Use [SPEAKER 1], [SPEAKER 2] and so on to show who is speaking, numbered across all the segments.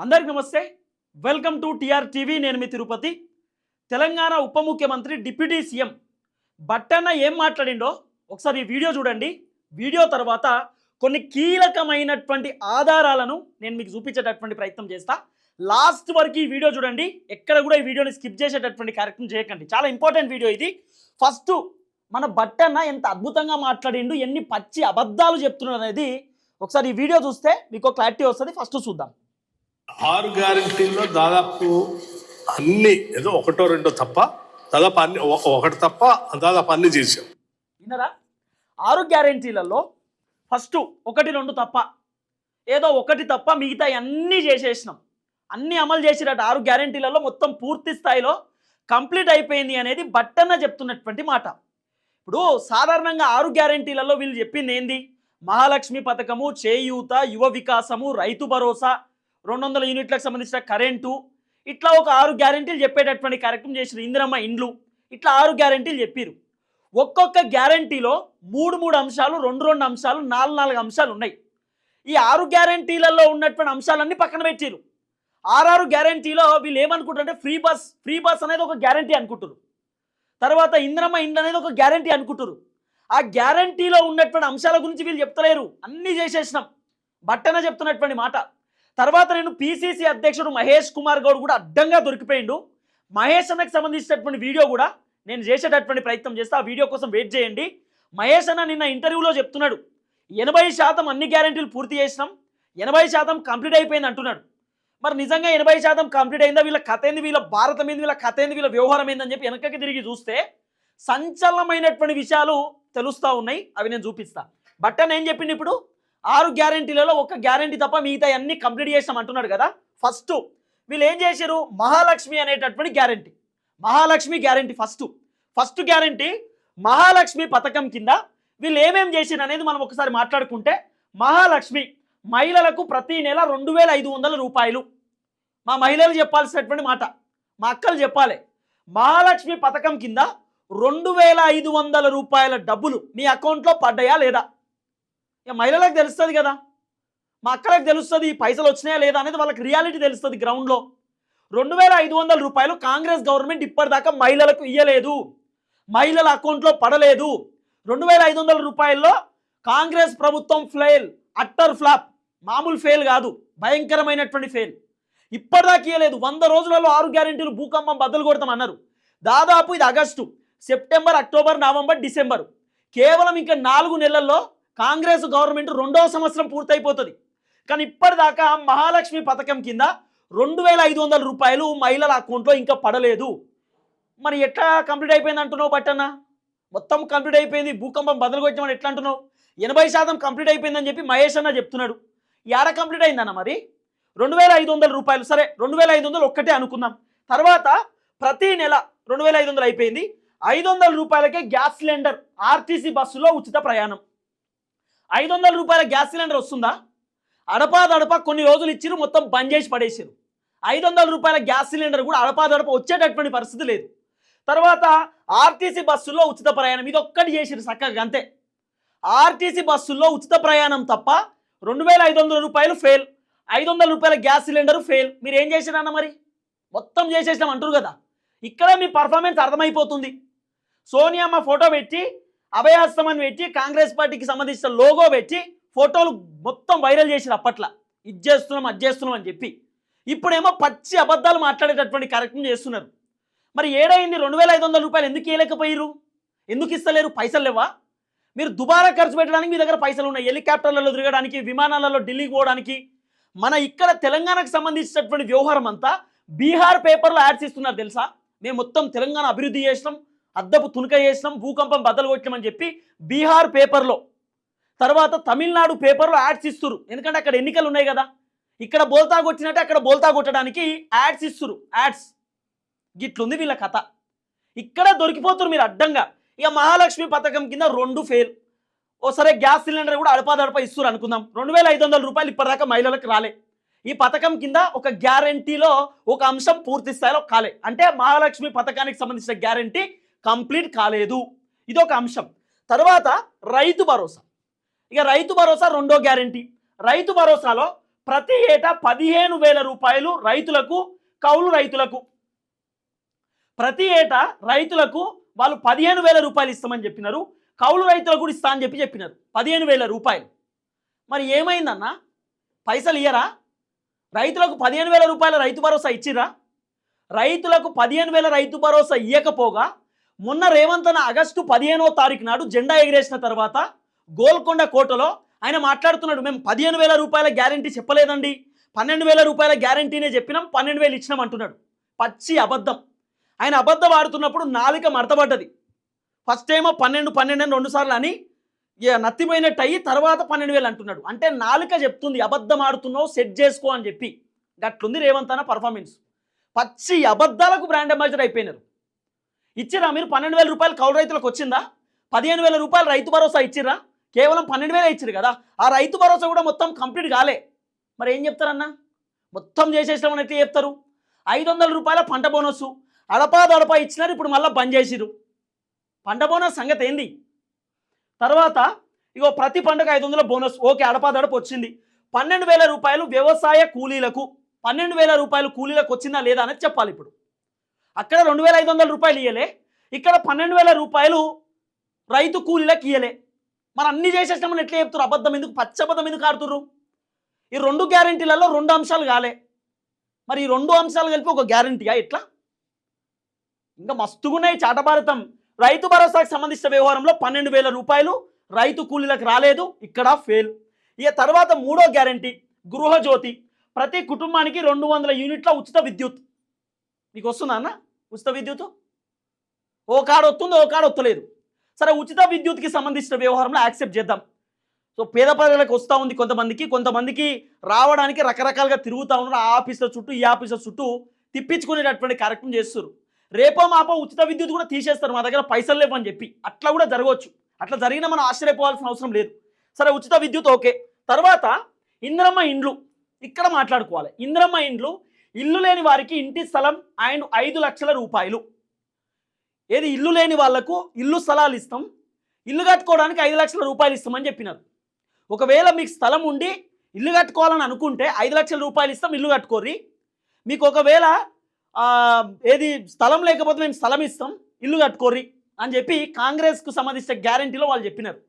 [SPEAKER 1] అందరికి నమస్తే. Welcome to TR TV. నేను మీ తిరుపతి. తెలంగాణ ఉప ముఖ్యమంత్రి డిప్యూటీ సీఎం బట్టన్న ఏం మాట్లాడిండో ఒకసారి ఈ వీడియో చూడండి. వీడియో తర్వాత కొన్ని కీలకమైనటువంటి ఆధారాలను నేను మీకు చూపించేటటువంటి ప్రయత్నం చేస్తా. లాస్ట్ వరకు ఈ వీడియో చూడండి. ఎక్కడ కూడా ఈ వీడియోని స్కిప్ చేసేటటువంటి కార్యక్రమం చేయకండి. చాలా ఇంపార్టెంట్ వీడియో ఇది. ఫస్ట్ మన బట్టన్న ఎంత అద్భుతంగా మాట్లాడిండు ఎన్ని పచ్చి అబద్ధాలు చెప్తున్నాడు అనేది ఒకసారి ఈ వీడియో చూస్తే మీకు క్లారిటీ వస్తుంది. ఫస్ట్ చూద్దాం.
[SPEAKER 2] ఆరు గ్యారంటీల్లో దాదాపు అన్ని ఏదో ఒకటో రెండో తప్ప దాదాపు అన్ని ఒకటి తప్ప దాదాపు అన్ని చేసాం
[SPEAKER 1] విన్నారా? ఆరు గ్యారెంటీలలో ఫస్ట్ ఒకటి రెండు తప్ప ఏదో ఒకటి తప్ప మిగతా అన్నీ చేసేసినాం. అన్నీ అమలు చేసినట్టు ఆరు గ్యారెంటీలలో మొత్తం పూర్తి స్థాయిలో కంప్లీట్ అయిపోయింది అనేది బట్టన్న చెప్తున్నటువంటి మాట. ఇప్పుడు సాధారణంగా ఆరు గ్యారెంటీలలో వీళ్ళు చెప్పింది ఏంది? మహాలక్ష్మి పథకము చేయూత యువ వికాసము రైతు భరోసా రెండు వందల యూనిట్లకు సంబంధించిన కరెంటు ఇట్లా ఒక ఆరు గ్యారెంటీలు చెప్పేటటువంటి కార్యక్రమం చేసిన ఇందిరమ్మ ఇండ్లు. ఇట్లా ఆరు గ్యారెంటీలు చెప్పారు. ఒక్కొక్క గ్యారంటీలో మూడు మూడు అంశాలు రెండు రెండు అంశాలు నాలుగు నాలుగు అంశాలు ఉన్నాయి. ఈ ఆరు గ్యారంటీలలో ఉన్నటువంటి అంశాలన్నీ పక్కన పెట్టారు. ఆరారు గ్యారంటీలో వీళ్ళు ఏమనుకుంటారంటే ఫ్రీ బస్ ఫ్రీ బస్ అనేది ఒక గ్యారంటీ అనుకుంటారు తర్వాత ఇంద్రమ్మ ఇండ్లు అనేది ఒక గ్యారంటీ అనుకుంటారు ఆ గ్యారంటీలో ఉన్నటువంటి అంశాల గురించి వీళ్ళు చెప్తలేరు. అన్నీ చేసేసినాం. బట్టన చెప్తున్నటువంటి మాట. తర్వాత నేను పిసిసి అధ్యక్షుడు మహేష్ కుమార్ గౌడ్ కూడా అడ్డంగా దొరికిపోయిండు. మహేష్ అన్నకు సంబంధించినటువంటి వీడియో కూడా నేను చేసేటటువంటి ప్రయత్నం చేస్తే. ఆ వీడియో కోసం వెయిట్ చేయండి. మహేష్ అన్న నిన్న ఇంటర్వ్యూలో చెప్తున్నాడు. ఎనభై శాతం అన్ని గ్యారెంటీలు పూర్తి చేసినాం. ఎనభై శాతం కంప్లీట్ అయిపోయింది అంటున్నాడు. మరి నిజంగా ఎనభై శాతం కంప్లీట్ అయిందా? వీళ్ళ కథ ఏంది? వీళ్ళ భారతం ఏంది? వీళ్ళ కథ ఏంది? వీళ్ళ వ్యవహారం ఏందని చెప్పి వెనకకి తిరిగి చూస్తే సంచలనమైనటువంటి విషయాలు తెలుస్తూ ఉన్నాయి. అవి నేను చూపిస్తా. బట్ నేను చెప్పింది ఇప్పుడు? ఆరు గ్యారెంటీలలో ఒక గ్యారెంటీ తప్ప మిగతా అన్ని కంప్లీట్ చేసాం అంటున్నాడు కదా. ఫస్ట్ వీళ్ళు ఏం చేశారు? మహాలక్ష్మి అనేటటువంటి guarantee. Mahalakshmi guarantee first. First guarantee Mahalakshmi పథకం కింద వీళ్ళు ఏమేం చేశారు అనేది మనం ఒకసారి మాట్లాడుకుంటే మహాలక్ష్మి మహిళలకు ప్రతి నెల రెండు వేల ఐదు వందల రూపాయలు. మా మహిళలు చెప్పాల్సినటువంటి మాట. మా అక్కలు చెప్పాలి. మహాలక్ష్మి పథకం కింద రెండు వేల ఐదు వందల రూపాయల డబ్బులు మీ అకౌంట్లో పడ్డాయా లేదా? ఇక మహిళలకు తెలుస్తుంది కదా. మా అక్కలకు తెలుస్తుంది ఈ పైసలు వచ్చినాయా లేదా అనేది వాళ్ళకి రియాలిటీ తెలుస్తుంది గ్రౌండ్లో రెండు వేల ఐదు వందల రూపాయలు కాంగ్రెస్ గవర్నమెంట్ ఇప్పటిదాకా మహిళలకు ఇయ్యలేదు. మహిళల అకౌంట్లో పడలేదు. రెండు వేల ఐదు వందల రూపాయల్లో కాంగ్రెస్ ప్రభుత్వం ఫెయిల్ అట్టర్ ఫ్లాప్. మామూలు ఫెయిల్ కాదు భయంకరమైనటువంటి ఫెయిల్ ఇప్పటిదాకా ఇయ్యలేదు. వంద రోజులలో ఆరు గ్యారెంటీలు భూకంపం బద్దలు కొడతామన్నారు దాదాపు ఇది August September October November December. కేవలం ఇంకా నాలుగు నెలల్లో కాంగ్రెస్ గవర్నమెంట్ రెండవ సంవత్సరం పూర్తయిపోతుంది. కానీ ఇప్పటిదాకా మహాలక్ష్మి పథకం కింద రెండు వేల ఐదు వందల రూపాయలు మహిళల అకౌంట్లో ఇంకా పడలేదు. మరి ఎట్లా కంప్లీట్ అయిపోయింది అంటున్నావు బట్టన్న? మొత్తం కంప్లీట్ అయిపోయింది భూకంపం బదులు కొట్టామని ఎట్లా అంటున్నావు? ఎనభై శాతం కంప్లీట్ అయిపోయిందని చెప్పి మహేష్ అన్న చెప్తున్నాడు. ఏడ కంప్లీట్ అయిందన్న మరి? రెండు వేల ఐదు వందల రూపాయలు సరే రెండు వేల ఐదు వందలు ఒక్కటే అనుకుందాం. తర్వాత ప్రతి నెల రెండు వేల ఐదు వందలు అయిపోయింది. ఐదు వందల రూపాయలకే గ్యాస్ సిలిండర్ ఆర్టీసీ బస్సులో ఉచిత ప్రయాణం. ఐదు వందల రూపాయల గ్యాస్ సిలిండర్ వస్తుందా? అడపాదడప కొన్ని రోజులు ఇచ్చిరు మొత్తం బంద్ చేసి పడేసారు. ఐదు వందల రూపాయల గ్యాస్ సిలిండర్ కూడా అడపాదడప వచ్చేటటువంటి పరిస్థితి లేదు. తర్వాత ఆర్టీసీ బస్సుల్లో ఉచిత ప్రయాణం ఇది ఒక్కటి చేసిరు చక్కగా అంతే. ఆర్టీసీ బస్సుల్లో ఉచిత ప్రయాణం తప్ప రెండు వేల ఐదు వందల రూపాయలు ఫెయిల్ ఐదు వందల రూపాయల గ్యాస్ సిలిండర్ ఫెయిల్ మీరు ఏం చేసిరన్న మరి? మొత్తం చేసేసినాం అంటారు కదా. ఇక్కడ మీ పర్ఫార్మెన్స్ అర్థమైపోతుంది. సోనియామ్మ ఫోటో పెట్టి అభయాస్తం అని పెట్టి కాంగ్రెస్ పార్టీకి సంబంధించిన లోగో పెట్టి ఫోటోలు మొత్తం వైరల్ చేసిన అప్పట్లో. ఇది చేస్తున్నాం అది చేస్తున్నాం అని చెప్పి. ఇప్పుడేమో పచ్చి అబద్ధాలు మాట్లాడేటటువంటి కార్యక్రమం చేస్తున్నారు. మరి ఏడైంది? రెండు వేల ఐదు వందల రూపాయలు ఎందుకు ఇవ్వలేకపోయారు ఎందుకు ఇస్తలేరు? పైసలు లేవా? మీరు దుబారా ఖర్చు పెట్టడానికి మీ దగ్గర పైసలు ఉన్నాయి. హెలికాప్టర్లలో తిరగడానికి విమానాలలో ఢిల్లీకి పోవడానికి. మన ఇక్కడ తెలంగాణకు సంబంధించినటువంటి వ్యవహారం అంతా బీహార్ పేపర్లో యాడ్స్ ఇస్తున్నారు తెలుసా? మేము మొత్తం తెలంగాణ అభివృద్ధి చేసినాం. అద్దపు తునుక చేసినాం భూకంపం బద్దలు కొట్టినామని చెప్పి బీహార్ పేపర్లో తర్వాత తమిళనాడు పేపర్లో యాడ్స్ ఇస్తురు ఎందుకంటే అక్కడ ఎన్నికలు ఉన్నాయి కదా. ఇక్కడ బోల్తా కొట్టినట్టే అక్కడ బోల్తా కొట్టడానికి యాడ్స్ ఇస్తురు యాడ్స్. గిట్లుంది వీళ్ళ కథ. ఇక్కడ దొరికిపోతున్నారు మీరు అడ్డంగా. ఇక మహాలక్ష్మి పథకం కింద రెండు ఫెయిల్ ఓ సరే గ్యాస్ సిలిండర్ కూడా అడపాదడప ఇస్తురు అనుకుందాం. రెండు వేల ఐదు వందల రూపాయలు ఇప్పటిదాకా మహిళలకు రాలే. ఈ పథకం కింద ఒక గ్యారంటీలో ఒక అంశం పూర్తి స్థాయిలో కాలే. అంటే మహాలక్ష్మి పథకానికి సంబంధించిన గ్యారంటీ కంప్లీట్ కాలేదు. ఇదొక అంశం. తర్వాత రైతు భరోసా. ఇక రైతు భరోసా రెండో గ్యారంటీ. రైతు భరోసాలో ప్రతి ఏటా పదిహేను వేల రూపాయలు రైతులకు కౌలు రైతులకు. ప్రతి ఏటా రైతులకు వాళ్ళు పదిహేను వేల రూపాయలు ఇస్తామని చెప్పినారు. కౌలు రైతులకు కూడా ఇస్తా అని చెప్పి చెప్పినారు. పదిహేను వేల రూపాయలు. మరి ఏమైందన్న? పైసలు ఇయ్యరా? రైతులకు పదిహేను వేల రూపాయల రైతు భరోసా ఇచ్చిరా రైతులకు పదిహేను వేల రైతు భరోసా ఇవ్వకపోగా మొన్న రేవంత్ అన్న ఆగస్టు పదిహేనో తారీఖు నాడు జెండా ఎగిరేసిన తర్వాత గోల్కొండ కోటలో ఆయన మాట్లాడుతున్నాడు మేము పదిహేను వేల రూపాయల గ్యారంటీ చెప్పలేదండి. పన్నెండు వేల రూపాయల గ్యారంటీనే చెప్పినాం పన్నెండు వేలు ఇచ్చినాం అంటున్నాడు. పచ్చి అబద్ధం. ఆయన అబద్ధం ఆడుతున్నప్పుడు నాలుక మడతబడ్డది. ఫస్ట్ ఏమో పన్నెండు పన్నెండు అని రెండు సార్లు అని ఇక నత్తిపోయినట్టు అయ్యి తర్వాత పన్నెండు వేలు అంటున్నాడు. అంటే నాలుక చెప్తుంది అబద్ధం ఆడుతున్నావు సెట్ చేసుకో అని చెప్పి. గట్లుంది రేవంత్ అన్న పర్ఫార్మెన్స్ పచ్చి అబద్ధాలకు బ్రాండ్ అంబాసిడర్ అయిపోయినారు. ఇచ్చిరా మీరు పన్నెండు వేల రూపాయలు కౌలు రైతులకు వచ్చిందా? పదిహేను వేల రూపాయలు రైతు భరోసా ఇచ్చిర్రా? కేవలం పన్నెండు వేలే ఇచ్చారు కదా? ఆ రైతు భరోసా కూడా మొత్తం కంప్లీట్ కాలే. మరి ఏం చెప్తారన్నా? మొత్తం చేసేసాం ఎట్లా చెప్తారు? ఐదు వందల రూపాయల పంట బోనస్ అడపా దడపా ఇచ్చినారు ఇప్పుడు మళ్ళీ బంద్ చేసిరు పంట బోనస్ సంగతి ఏంది? తర్వాత ఇగో ప్రతి పంటకు ఐదు వందల బోనస్. ఓకే అడపా దడప వచ్చింది. పన్నెండు వేల రూపాయలు వ్యవసాయ కూలీలకు పన్నెండు వేల రూపాయలు కూలీలకు వచ్చిందా లేదా అనేది చెప్పాలి ఇప్పుడు. అక్కడ రెండు వేల ఐదు వందల రూపాయలు ఇయ్యలే. ఇక్కడ పన్నెండు వేల రూపాయలు రైతు కూలీలకు ఇయ్యలే. మరి అన్ని చేసేసినామని ఎట్లా చెప్తారు అబద్ధం ఎందుకు? పచ్చబద్ధం ఎందుకు ఆడుతుర్రు? ఈ రెండు గ్యారంటీలలో రెండు అంశాలు కాలే. మరి ఈ రెండు అంశాలు కలిపి ఒక గ్యారంటీయా? ఎట్లా? ఇంకా మస్తుగున్నాయి చాటభారతం రైతు భరోసాకు సంబంధించిన వ్యవహారంలో పన్నెండు వేల రూపాయలు రైతు కూలీలకు రాలేదు. ఇక్కడ ఫెయిల్ ఇక తర్వాత మూడో గ్యారంటీ గృహజ్యోతి. ప్రతి కుటుంబానికి రెండు వందల యూనిట్ల ఉచిత విద్యుత్. మీకు వస్తుందా అన్న? ఉచిత విద్యుత్? ఓ కాడ వస్తుంది ఓ కాడ వస్తలేదు. సరే ఉచిత విద్యుత్కి సంబంధించిన వ్యవహారంలో యాక్సెప్ట్ చేద్దాం. సో పేద ప్రజలకు వస్తూ ఉంది కొంతమందికి. కొంతమందికి రావడానికి రకరకాలుగా తిరుగుతూ ఉన్నారు. ఆ ఆఫీసుల చుట్టూ ఈ ఆఫీసుల చుట్టూ తిప్పించుకునేటటువంటి కార్యక్రమం చేస్తారు రేపో మాపో ఉచిత విద్యుత్ కూడా తీసేస్తారు. మా దగ్గర పైసలు లేవని చెప్పి. అట్లా కూడా జరగవచ్చు. అట్లా జరిగినా మనం ఆశ్చర్యపోవాల్సిన అవసరం లేదు. సరే ఉచిత విద్యుత్ ఓకే. తర్వాత ఇంద్రమ్మ ఇండ్లు. ఇక్కడ మాట్లాడుకోవాలి. ఇంద్రమ్మ ఇండ్లు ఇల్లు లేని వారికి ఇంటి స్థలం అండ్ ఐదు లక్షల రూపాయలు. ఏది ఇల్లు లేని వాళ్ళకు ఇల్లు స్థలాలు ఇస్తాం. ఇల్లు కట్టుకోవడానికి ఐదు లక్షల రూపాయలు ఇస్తామని చెప్పినారు. ఒకవేళ మీకు స్థలం ఉండి ఇల్లు కట్టుకోవాలని అనుకుంటే ఐదు లక్షల రూపాయలు ఇస్తాం ఇల్లు కట్టుకోర్రి. మీకు ఒకవేళ ఏది స్థలం లేకపోతే మేము స్థలం ఇస్తాం ఇల్లు కట్టుకోర్రి అని చెప్పి కాంగ్రెస్కు సంబంధించిన గ్యారంటీలో వాళ్ళు చెప్పినారు.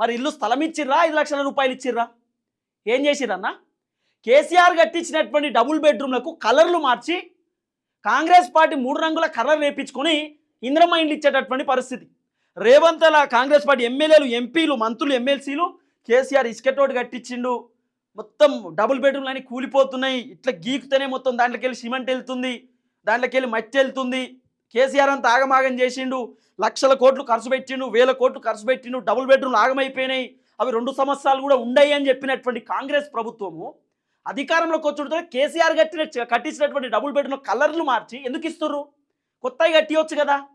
[SPEAKER 1] మరి ఇల్లు స్థలం ఇచ్చిర్రా ఐదు లక్షల రూపాయలు ఇచ్చిర్రా? ఏం చేసిరన్నా కేసీఆర్ కట్టించినటువంటి డబుల్ బెడ్రూమ్లకు కలర్లు మార్చి కాంగ్రెస్ పార్టీ మూడు రంగుల కలర్ వేపించుకొని ఇంద్రమ్మ ఇండ్లు ఇచ్చేటటువంటి పరిస్థితి. రేవంత్ అలా కాంగ్రెస్ పార్టీ ఎమ్మెల్యేలు ఎంపీలు మంత్రులు ఎమ్మెల్సీలు కేసీఆర్ ఇసుకతోటి కట్టించిండు. మొత్తం డబుల్ బెడ్రూమ్లు అని కూలిపోతున్నాయి. ఇట్లా గీకుతేనే మొత్తం దాంట్లోకి వెళ్ళి సిమెంట్ వెళ్తుంది. దాంట్లోకి వెళ్ళి మట్టి వెళ్తుంది. కేసీఆర్ అంతా ఆగమాగం చేసిండు. లక్షల కోట్లు ఖర్చు పెట్టిండు వేల కోట్లు ఖర్చు పెట్టిండు డబుల్ బెడ్రూమ్లు ఆగమైపోయినాయి. అవి రెండు సంవత్సరాలు కూడా ఉండయి అని చెప్పినటువంటి కాంగ్రెస్ ప్రభుత్వము అధికారంలోకి వచ్చుడుతో కేసీఆర్ కట్టిన కట్టించినటువంటి డబుల్ బెడ్రూమ్ కలర్లు మార్చి ఎందుకు ఇస్తుర్రు? కొత్తవి కట్టియొచ్చు కదా.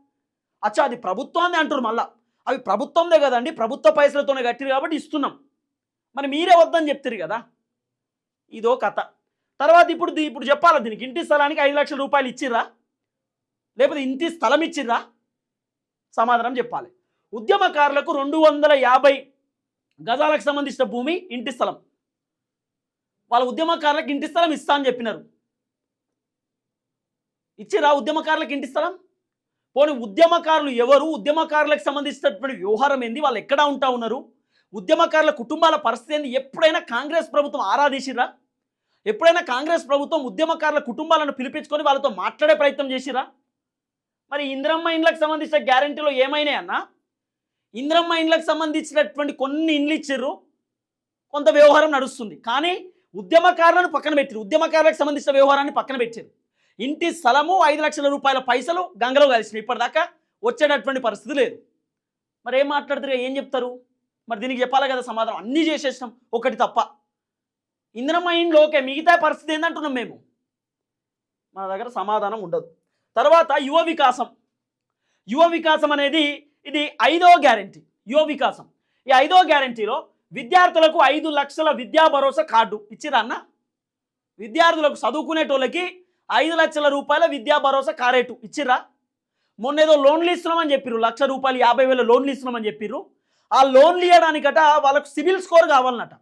[SPEAKER 1] అచ్చా అది ప్రభుత్వాన్ని అంటారు మళ్ళా. అవి ప్రభుత్వందే కదండి ప్రభుత్వ పైసలతోనే కట్టిరు కాబట్టి ఇస్తున్నాం. మరి మీరే వద్దని చెప్తారు కదా. ఇదో కథ. తర్వాత ఇప్పుడు దీ- ఇప్పుడు చెప్పాలా దీనికి? ఇంటి స్థలానికి ఐదు లక్షల రూపాయలు ఇచ్చిర్రా? లేకపోతే ఇంటి స్థలం ఇచ్చిర్రా? సమాధానం చెప్పాలి. ఉద్యమకారులకు రెండు వందల యాభై గజాలకు సంబంధించిన భూమి ఇంటి స్థలం. వాళ్ళ ఉద్యమకారులకు ఇంటి స్థలం ఇస్తా అని చెప్పినారు. ఇచ్చిరా ఉద్యమకారులకు ఇంటి స్థలం? పోనీ ఉద్యమకారులు ఎవరు? ఉద్యమకారులకు సంబంధించినటువంటి వ్యవహారం ఏంది? వాళ్ళు ఎక్కడ ఉంటా ఉన్నారు? ఉద్యమకారుల కుటుంబాల పరిస్థితి ఏంది? ఎప్పుడైనా కాంగ్రెస్ ప్రభుత్వం ఆరాధించిరా ఎప్పుడైనా కాంగ్రెస్ ప్రభుత్వం ఉద్యమకారుల కుటుంబాలను పిలిపించుకొని వాళ్ళతో మాట్లాడే ప్రయత్నం చేసిరా మరి ఇంద్రమ్మ ఇండ్లకు సంబంధించిన గ్యారంటీలో ఏమైనాయి అన్న? ఇంద్రమ్మ ఇండ్లకు సంబంధించినటువంటి కొన్ని ఇండ్లు ఇచ్చిర్రు. కొంత వ్యవహారం నడుస్తుంది. కానీ ఉద్యమకారులను పక్కన పెట్టారు. ఉద్యమకారులకు సంబంధించిన వ్యవహారాన్ని పక్కన పెట్టారు. ఇంటి స్థలము ఐదు లక్షల రూపాయల పైసలు గంగలో కలిసినాయి. ఇప్పటిదాకా వచ్చేటటువంటి పరిస్థితి లేదు. మరి ఏం మాట్లాడుతారు ఏం చెప్తారు? మరి దీనికి చెప్పాలి కదా సమాధానం. అన్నీ చేసేసినాం. ఒకటి తప్ప. ఇంద్రమ్మ ఓకే మిగతా పరిస్థితి ఏందంటున్నాం మేము? మన దగ్గర సమాధానం ఉండదు. తర్వాత యువ వికాసం. యువ వికాసం అనేది ఇది ఐదో గ్యారంటీ. యువ వికాసం. ఈ ఐదో గ్యారంటీలో విద్యార్థులకు ఐదు లక్షల విద్యా భరోసా కార్డు ఇచ్చిరా అన్న? విద్యార్థులకు చదువుకునేటోళ్ళకి ఐదు లక్షల రూపాయల విద్యా భరోసా కారేటు ఇచ్చిర్రా? మొన్న ఏదో లోన్లు ఇస్తున్నామని చెప్పిర్రు లక్ష రూపాయలు యాభై వేల లోన్లు ఇస్తున్నామని చెప్పిర్రు. ఆ లోన్లు ఇవ్వడానికట వాళ్ళకు సివిల్ స్కోర్ కావాలన్నట.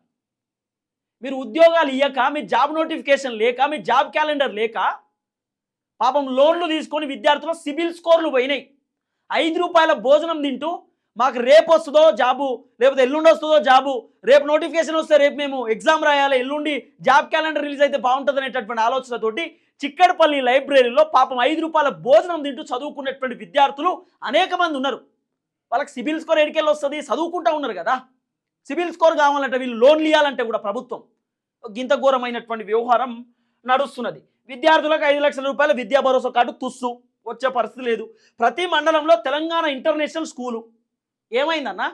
[SPEAKER 1] మీరు ఉద్యోగాలు ఇయ్యక మీ జాబ్ నోటిఫికేషన్ లేక మీ జాబ్ క్యాలెండర్ లేక పాపం లోన్లు తీసుకొని విద్యార్థులు సిబిల్ స్కోర్లు పోయినాయి. ఐదు రూపాయల భోజనం తింటూ మాకు రేపు వస్తుందో జాబు లేకపోతే ఎల్లుండి వస్తుందో జాబు రేపు నోటిఫికేషన్ వస్తే రేపు మేము ఎగ్జామ్ రాయాలి ఎల్లుండి జాబ్ క్యాలెండర్ రిలీజ్ అయితే బాగుంటుంది అనేటటువంటి ఆలోచనతోటి చిక్కడపల్లి లైబ్రరీలో పాపం ఐదు రూపాయల భోజనం తింటూ చదువుకున్నటువంటి విద్యార్థులు అనేక మంది ఉన్నారు. వాళ్ళకి సిబిల్ స్కోర్ ఎడికెళ్ళి వస్తుంది? చదువుకుంటా ఉన్నారు కదా. సిబిల్ స్కోర్ కావాలంటే వీళ్ళు లోన్లు ఇవ్వాలంటే కూడా ప్రభుత్వం గింత ఘోరమైనటువంటి వ్యవహారం నడుస్తున్నది. విద్యార్థులకు ఐదు లక్షల రూపాయల విద్యా భరోసా కార్డు తుస్సు. వచ్చే పరిస్థితి లేదు. ప్రతి మండలంలో తెలంగాణ ఇంటర్నేషనల్ స్కూలు ఏమైందన్నా?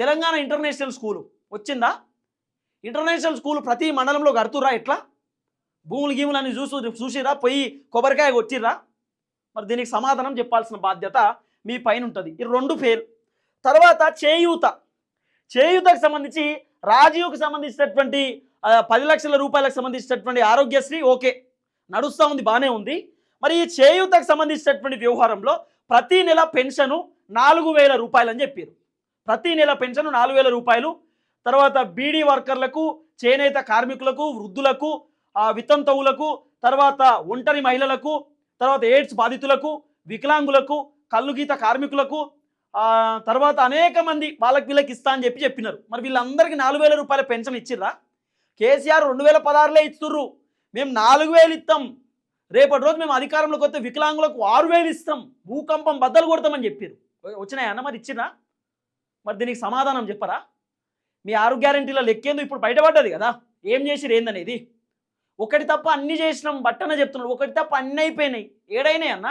[SPEAKER 1] తెలంగాణ ఇంటర్నేషనల్ స్కూలు వచ్చిందా? ఇంటర్నేషనల్ స్కూల్ ప్రతి మండలంలో కడుతురా ఎట్లా? భూములు గీములు అని చూసు చూసిరా పోయి కొబ్బరికాయ కొట్టిర్రా? మరి దీనికి సమాధానం చెప్పాల్సిన బాధ్యత మీ పైన ఉంటుంది. ఈ రెండు ఫెయిల్ తర్వాత చేయూత. చేయూతకు సంబంధించి రాజీవ్కి సంబంధించినటువంటి పది లక్షల రూపాయలకు సంబంధించినటువంటి ఆరోగ్యశ్రీ ఓకే. నడుస్తూ ఉంది బాగానే ఉంది. మరి ఈ చేయూతకు సంబంధించినటువంటి వ్యవహారంలో ప్రతి నెల పెన్షను నాలుగు వేల రూపాయలు అని చెప్పారు ప్రతి నెల పెన్షన్ నాలుగు వేల రూపాయలు. తర్వాత బీడీ వర్కర్లకు చేనేత కార్మికులకు వృద్ధులకు వితంతవులకు తర్వాత ఒంటరి మహిళలకు తర్వాత ఎయిడ్స్ బాధితులకు వికలాంగులకు కల్లుగీత కార్మికులకు తర్వాత అనేక మంది వాళ్ళకి వీళ్ళకి ఇస్తా అని చెప్పి చెప్పినారు. మరి వీళ్ళందరికీ నాలుగు వేల రూపాయల పెన్షన్ ఇచ్చిర్రా? కేసీఆర్ రెండు వేల పదహారులే ఇస్తుర్రు మేము నాలుగు వేలు ఇస్తాం రేపటి రోజు మేము అధికారంలోకి వస్తే వికలాంగులకు ఆరు వేలు ఇస్తాం. భూకంపం బద్దలు కొడతామని చెప్పారు వచ్చినాయి అన్న? మరి ఇచ్చినా మరి దీనికి సమాధానం చెప్పరా? మీ ఆరు గ్యారంటీలో లెక్కేందు ఇప్పుడు బయటపడ్డది కదా. ఏం చేసిరు ఏందనేది? ఒకటి తప్ప అన్ని చేసినాం బట్టన చెప్తున్నాడు ఒకటి తప్ప అన్ని అయిపోయినాయి. ఏడైనాయి అన్న?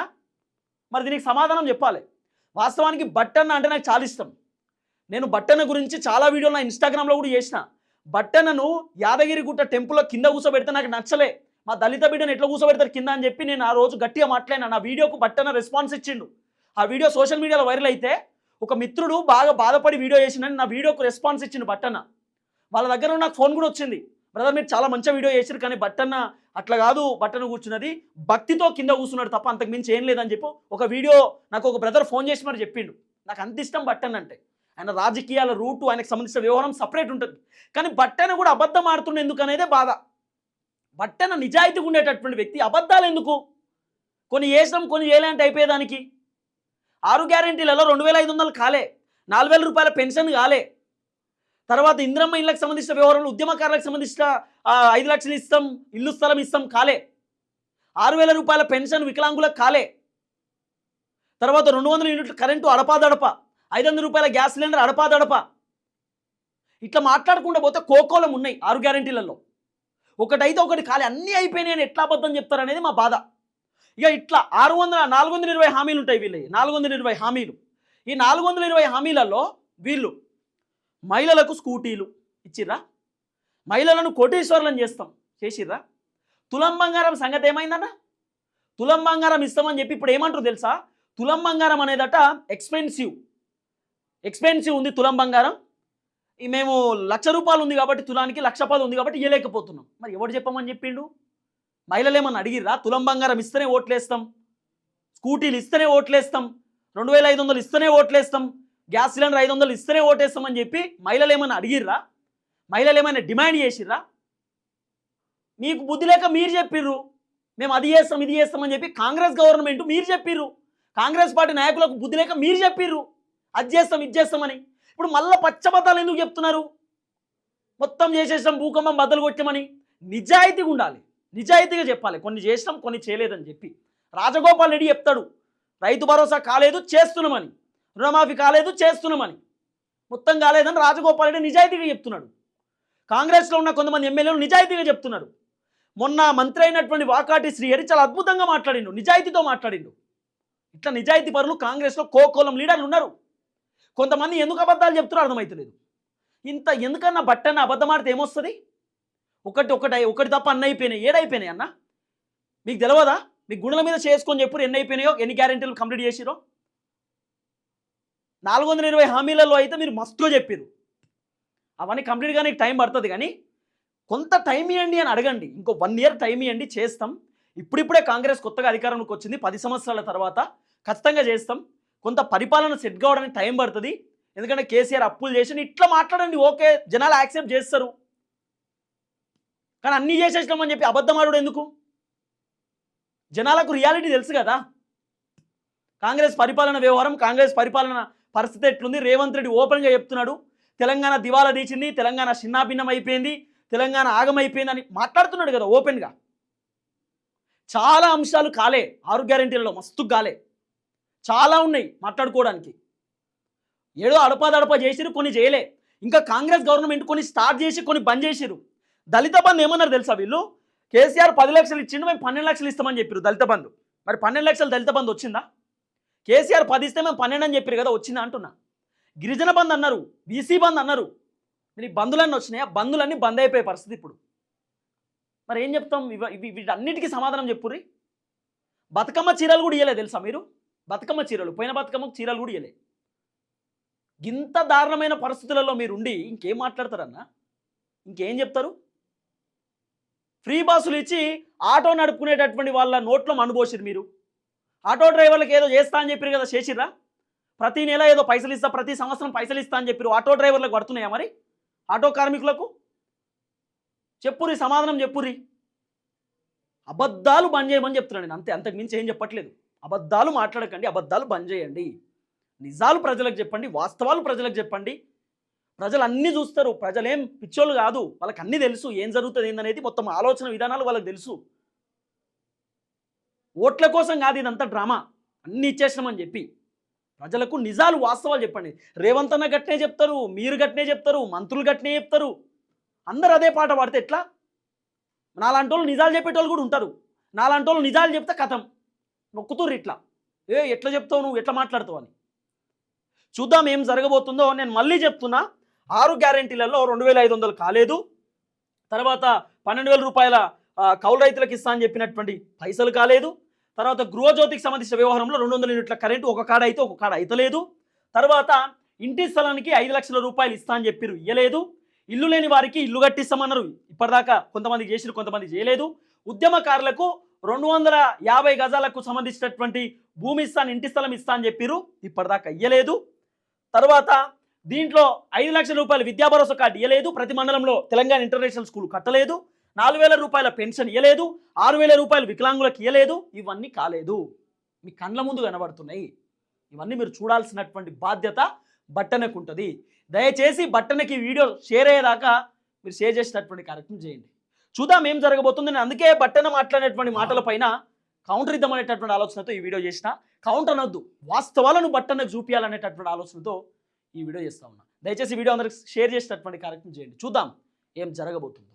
[SPEAKER 1] మరి దీనికి సమాధానం చెప్పాలి. వాస్తవానికి బట్టన్న అంటే నాకు చాలా ఇష్టం. నేను బట్టన్న గురించి చాలా వీడియోలు నా ఇన్స్టాగ్రామ్లో కూడా చేసిన. బట్టన్నను యాదగిరిగుట్ట టెంపుల్లో కింద కూర్చోబెడితే నాకు నచ్చలే. మా దళిత బిడ్డను ఎట్లా కూర్చోబెడతారు కింద అని చెప్పి నేను ఆ రోజు గట్టిగా మాట్లాడినా. నా వీడియోకు బట్టన్న రెస్పాన్స్ ఇచ్చిండు. ఆ వీడియో సోషల్ మీడియాలో వైరల్ అయితే ఒక మిత్రుడు బాగా బాధపడి వీడియో చేసిందని నా వీడియోకు రెస్పాన్స్ ఇచ్చిండు బట్టన్న. వాళ్ళ దగ్గర నాకు ఫోన్ కూడా వచ్చింది. బ్రదర్ మీరు చాలా మంచి వీడియో చేశారు కానీ బట్టన్న అట్లా కాదు బట్టన కూర్చున్నది. భక్తితో కింద కూర్చున్నాడు తప్ప అంతకు మించి ఏం లేదని చెప్పి. ఒక వీడియో నాకు ఒక బ్రదర్ ఫోన్ చేసి మరి చెప్పిండు. నాకు అంత ఇష్టం బట్టన్ అంటే. ఆయన రాజకీయాల రూటు ఆయనకు సంబంధించిన వ్యవహారం సపరేట్ ఉంటుంది. కానీ బట్టన కూడా అబద్ధం ఆడుతుండే ఎందుకు అనేదే బాధ. బట్టన నిజాయితీగా ఉండేటటువంటి వ్యక్తి అబద్ధాలు ఎందుకు? కొన్ని చేసినాం కొన్ని చేయలేంటే అయిపోయేదానికి? ఆరు గ్యారెంటీలలో రెండు వేల ఐదు వందలు కాలే. నాలుగు వేల రూపాయల పెన్షన్ కాలే. తర్వాత ఇంద్రమ్మ ఇళ్ళకి సంబంధించిన వ్యవహారంలో ఉద్యమకారులకు సంబంధించిన ఐదు లక్షలు ఇస్తాం ఇల్లు స్థలం ఇస్తాం కాలే. ఆరు వేల రూపాయల పెన్షన్ వికలాంగులకు కాలే. తర్వాత రెండు వందల యూనిట్లు కరెంటు అడపాదడప ఐదు వందల రూపాయల గ్యాస్ సిలిండర్ అడపాదడప. ఇట్లా మాట్లాడకుండా పోతే కోకోలం ఉన్నాయి ఆరు గ్యారెంటీలలో. ఒకటైతే ఒకటి కాలే అన్నీ అయిపోయినాయి అని ఎట్లా అబద్ధం చెప్తారనేది మా బాధ. ఇక ఇట్లా ఆరు వందల నాలుగు వందల ఇరవై హామీలు ఉంటాయి వీళ్ళవి. నాలుగు వందల ఇరవై హామీలు. ఈ నాలుగు వందల ఇరవై హామీలలో వీళ్ళు మహిళలకు స్కూటీలు ఇచ్చిర్రా? మహిళలను కోటీశ్వరులను చేస్తాం. చేసిర్రా? తులం బంగారం సంగతి ఏమైందన్న తులం బంగారం ఇస్తామని చెప్పి ఇప్పుడు ఏమంటారు తెలుసా? తులం బంగారం అనేదట ఎక్స్పెన్సివ్ ఎక్స్పెన్సివ్ ఉంది తులం బంగారం. మేము లక్ష రూపాయలు ఉంది కాబట్టి తులానికి లక్ష పది ఉంది కాబట్టి ఇవ్వలేకపోతున్నాం మరి ఎవడు చెప్పమని చెప్పిండు? మహిళలు ఏమన్నా అడిగిర్రా? తులం బంగారం ఇస్తేనే ఓట్లేస్తాం. స్కూటీలు ఇస్తేనే ఓట్లేస్తాం. రెండు వేల ఐదు వందలు ఇస్తేనే ఓట్లేస్తాం. గ్యాస్ సిలిండర్ ఐదు వందలు ఇస్తేనే ఓటేస్తామని చెప్పి మహిళలు ఏమైనా అడిగిర్రా? మహిళలు ఏమైనా డిమాండ్ చేసిర్రా? మీకు బుద్ధి లేక మీరు చెప్పిర్రు. మేము అది చేస్తాం ఇది చేస్తామని చెప్పి కాంగ్రెస్ గవర్నమెంట్ మీరు చెప్పిర్రు. కాంగ్రెస్ పార్టీ నాయకులకు బుద్ధి లేక మీరు చెప్పిర్రు. అది చేస్తాం ఇది చేస్తామని ఇప్పుడు మళ్ళీ పచ్చబద్దాలు ఎందుకు చెప్తున్నారు? మొత్తం చేసేసాం భూకంపం బద్దలు కొట్టామని. నిజాయితీగా ఉండాలి. నిజాయితీగా చెప్పాలి. కొన్ని చేసినాం కొన్ని చేయలేదని చెప్పి. రాజగోపాల్ రెడ్డి చెప్తాడు రైతు భరోసా కాలేదు చేస్తున్నామని. రుణమాఫీ కాలేదు చేస్తున్నామని. మొత్తం కాలేదని రాజగోపాల్ రెడ్డి నిజాయితీగా చెప్తున్నాడు. కాంగ్రెస్లో ఉన్న కొంతమంది ఎమ్మెల్యేలు నిజాయితీగా చెప్తున్నారు. మొన్న మంత్రి అయినటువంటి వాకాటి శ్రీహరి చాలా అద్భుతంగా మాట్లాడిండు నిజాయితీతో మాట్లాడిండు. ఇట్లా నిజాయితీ పరులు కాంగ్రెస్లో కోకోలం లీడర్లు ఉన్నారు. కొంతమంది ఎందుకు అబద్ధాలు చెప్తున్నారు అర్థమవుతలేదు ఇంత ఎందుకన్నా బట్టన్న అబద్ధం ఆడితే ఏమొస్తుంది? ఒకటి ఒకటి ఒకటి తప్ప అన్న అయిపోయినాయి. ఏడైపోయినాయి అన్న? మీకు తెలియదా మీ గుణల మీద చేసుకొని చెప్పు ఎన్ని అయిపోయినాయో ఎన్ని గ్యారెంటీలు కంప్లీట్ చేసిరో నాలుగు వందల ఇరవై హామీలలో అయితే మీరు మస్తుగా చెప్పారు అవన్నీ కంప్లీట్గా నీకు టైం పడుతుంది కానీ కొంత టైం ఇవ్వండి అని అడగండి. ఇంకో వన్ ఇయర్ టైం ఇవ్వండి చేస్తాం. ఇప్పుడిప్పుడే కాంగ్రెస్ కొత్తగా అధికారంలోకి వచ్చింది. పది సంవత్సరాల తర్వాత ఖచ్చితంగా చేస్తాం. కొంత పరిపాలన సెట్ కావడానికి టైం పడుతుంది. ఎందుకంటే కేసీఆర్ అప్పులు చేసి ఇట్లా మాట్లాడండి. ఓకే జనాలు యాక్సెప్ట్ చేస్తారు. కానీ అన్నీ చేసేసినామని చెప్పి అబద్ధమాడు ఎందుకు? జనాలకు రియాలిటీ తెలుసు కదా. కాంగ్రెస్ పరిపాలన వ్యవహారం కాంగ్రెస్ పరిపాలన పరిస్థితి ఎట్లుంది? రేవంత్ రెడ్డి ఓపెన్గా చెప్తున్నాడు. తెలంగాణ దివాలా తీసింది తెలంగాణ చిన్నాభిన్నం అయిపోయింది తెలంగాణ ఆగమైపోయింది అని మాట్లాడుతున్నాడు కదా ఓపెన్గా చాలా అంశాలు కాలే ఆరు గ్యారెంటీలలో మస్తు కాలే. చాలా ఉన్నాయి మాట్లాడుకోవడానికి. ఏదో అడపాదడపా చేసిరు కొన్ని చేయలే. ఇంకా కాంగ్రెస్ గవర్నమెంట్ కొన్ని స్టార్ట్ చేసి కొన్ని బంద్ చేసిరు దళిత బంధు ఏమన్నారు తెలుసా వీళ్ళు? కేసీఆర్ పది లక్షలు ఇచ్చిండు మేము పన్నెండు లక్షలు ఇస్తామని చెప్పారు దళిత బంధు. మరి పన్నెండు లక్షలు దళిత బంధు వచ్చిందా? కేసీఆర్ పది ఇస్తే మేము పన్నెండు అని చెప్పారు కదా వచ్చిందా అంటున్నా? గిరిజన బంద్ అన్నారు బీసీ బంద్ అన్నారు. మరి ఈ బంధులన్నీ వచ్చినాయా? బంధులన్నీ బంద్ అయిపోయే పరిస్థితి ఇప్పుడు. మరి ఏం చెప్తాం? వీటన్నిటికీ సమాధానం చెప్పుర్రి. బతుకమ్మ చీరలు కూడా ఇయ్యలే తెలుసా మీరు? బతుకమ్మ చీరలు పోయిన బతుకమ్మకు చీరలు కూడా ఇయ్యలే. ఇంత దారుణమైన పరిస్థితులలో మీరు ఉండి ఇంకేం మాట్లాడతారన్నా? ఇంకేం చెప్తారు? ఫ్రీ బస్సులు ఇచ్చి ఆటో నడుపుకునేటటువంటి వాళ్ళ నోట్లో అనుభవించారు మీరు. ఆటో డ్రైవర్లకు ఏదో చేస్తా అని చెప్పారు కదా చేసిర్రా? ప్రతి నెల ఏదో పైసలు ఇస్తా ప్రతి సంవత్సరం పైసలు ఇస్తా అని చెప్పారు ఆటో డ్రైవర్లకు పడుతున్నాయా మరి? ఆటో కార్మికులకు? చెప్పురి సమాధానం చెప్పురి అబద్ధాలు బంద్ చేయమని చెప్తున్నాను నేను. అంతే అంతకు మించి ఏం చెప్పట్లేదు. అబద్ధాలు మాట్లాడకండి అబద్ధాలు బంద్ చేయండి. నిజాలు ప్రజలకు చెప్పండి వాస్తవాలు ప్రజలకు చెప్పండి. ప్రజలు అన్నీ చూస్తారు. ప్రజలేం పిచ్చోళ్ళు కాదు. వాళ్ళకి అన్నీ తెలుసు. ఏం జరుగుతుంది ఏందనేది మొత్తం ఆలోచన విధానాలు వాళ్ళకి తెలుసు. ఓట్ల కోసం కాదు ఇదంతా డ్రామా. అన్నీ ఇచ్చేసినామని చెప్పి. ప్రజలకు నిజాలు వాస్తవాలు చెప్పండి. రేవంత్ అన్న గట్నే చెప్తారు. మీరు గట్నే చెప్తారు. మంత్రులు గట్నే చెప్తారు. అందరు అదే పాట పాడితే ఎట్లా? నాలాంటి వాళ్ళు నిజాలు చెప్పేటోళ్ళు కూడా ఉంటారు. నాలాంటి వాళ్ళు నిజాలు చెప్తే కథం. నొక్కుతుర్రు ఇట్లా. ఏ ఎట్లా చెప్తావు నువ్వు? ఎట్లా మాట్లాడుతావు అని. చూద్దాం ఏం జరగబోతుందో. నేను మళ్ళీ చెప్తున్నా. ఆరు గ్యారెంటీలలో రెండు వేల ఐదు వందలు కాలేదు. తర్వాత పన్నెండు వేల రూపాయల కౌలు రైతులకు ఇస్తా అని చెప్పినటువంటి పైసలు కాలేదు. తర్వాత గృహజ్యోతికి సంబంధించిన వ్యవహారంలో రెండు వందల యూనిట్ల కరెంటు ఒక కాడ అయితే ఒక కాడ అయితలేదు. తర్వాత ఇంటి స్థలానికి ఐదు లక్షల రూపాయలు ఇస్తా అని చెప్పారు ఇయ్యలేదు. ఇల్లు లేని వారికి ఇల్లు కట్టిస్తామన్నారు. ఇప్పటిదాకా కొంతమంది చేసిరు కొంతమంది చేయలేదు. ఉద్యమకారులకు రెండు వందల యాభై గజాలకు సంబంధించినటువంటి భూమి ఇస్తాను ఇంటి స్థలం ఇస్తా అని చెప్పారు ఇప్పటిదాకా ఇయ్యలేదు. తర్వాత దీంట్లో ఐదు లక్షల రూపాయల విద్యా భరోసా కార్డు ఇవ్వలేదు ప్రతి మండలంలో తెలంగాణ ఇంటర్నేషనల్ స్కూల్ కట్టలేదు. నాలుగు వేల రూపాయల పెన్షన్ ఇవ్వలేదు ఆరు వేల రూపాయలు వికలాంగులకు ఇవ్వలేదు ఇవన్నీ కాలేదు. మీ కండ్ల ముందు కనబడుతున్నాయి. ఇవన్నీ మీరు చూడాల్సినటువంటి బాధ్యత బట్టనకు ఉంటుంది. దయచేసి బట్టనకి వీడియో షేర్ అయ్యేదాకా మీరు షేర్ చేసినటువంటి కార్యక్రమం చేయండి. చూద్దాం ఏం జరగబోతుంది నేను అందుకే బట్టన మాట్లాడేటువంటి మాటల పైన కౌంటర్ ఇద్దామనేటటువంటి ఆలోచనతో ఈ వీడియో చేసిన. కౌంటర్ అనొద్దు. వాస్తవాలను బట్టనకు చూపించాలనేటటువంటి ఆలోచనతో ఈ వీడియో చేస్తా ఉన్నా. దయచేసి వీడియో అందరికి షేర్ చేసేటటువంటి కార్యక్రమం చేయండి. చూద్దాం ఏం జరగబోతుందో.